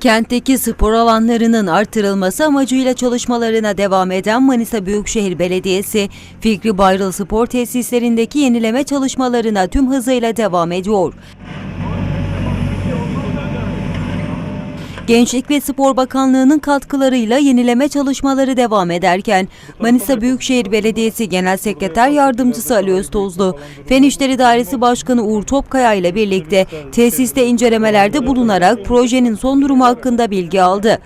Kentteki spor alanlarının artırılması amacıyla çalışmalarına devam eden Manisa Büyükşehir Belediyesi, Fikri Bayrıl Spor Tesislerindeki yenileme çalışmalarına tüm hızıyla devam ediyor. Gençlik ve Spor Bakanlığı'nın katkılarıyla yenileme çalışmaları devam ederken Manisa Büyükşehir Belediyesi Genel Sekreter Yardımcısı Ali Öztozlu, Fen İşleri Dairesi Başkanı Uğur Topkaya ile birlikte tesiste incelemelerde bulunarak projenin son durumu hakkında bilgi aldı.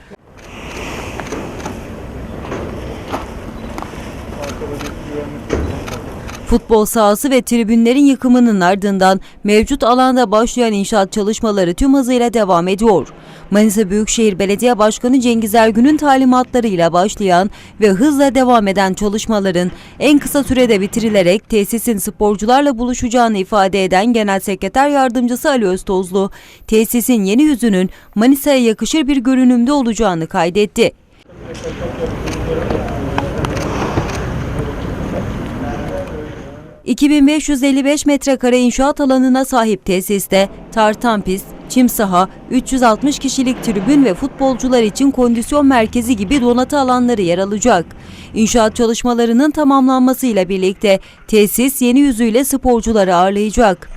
Futbol sahası ve tribünlerin yıkımının ardından mevcut alanda başlayan inşaat çalışmaları tüm hızıyla devam ediyor. Manisa Büyükşehir Belediye Başkanı Cengiz Ergün'ün talimatlarıyla başlayan ve hızla devam eden çalışmaların en kısa sürede bitirilerek tesisin sporcularla buluşacağını ifade eden Genel Sekreter Yardımcısı Ali Öztozlu, tesisin yeni yüzünün Manisa'ya yakışır bir görünümde olacağını kaydetti. ...2555 metrekare inşaat alanına sahip tesiste tartan pist, çim saha, 360 kişilik tribün ve futbolcular için kondisyon merkezi gibi donatı alanları yer alacak. İnşaat çalışmalarının tamamlanmasıyla birlikte tesis yeni yüzüyle sporcuları ağırlayacak.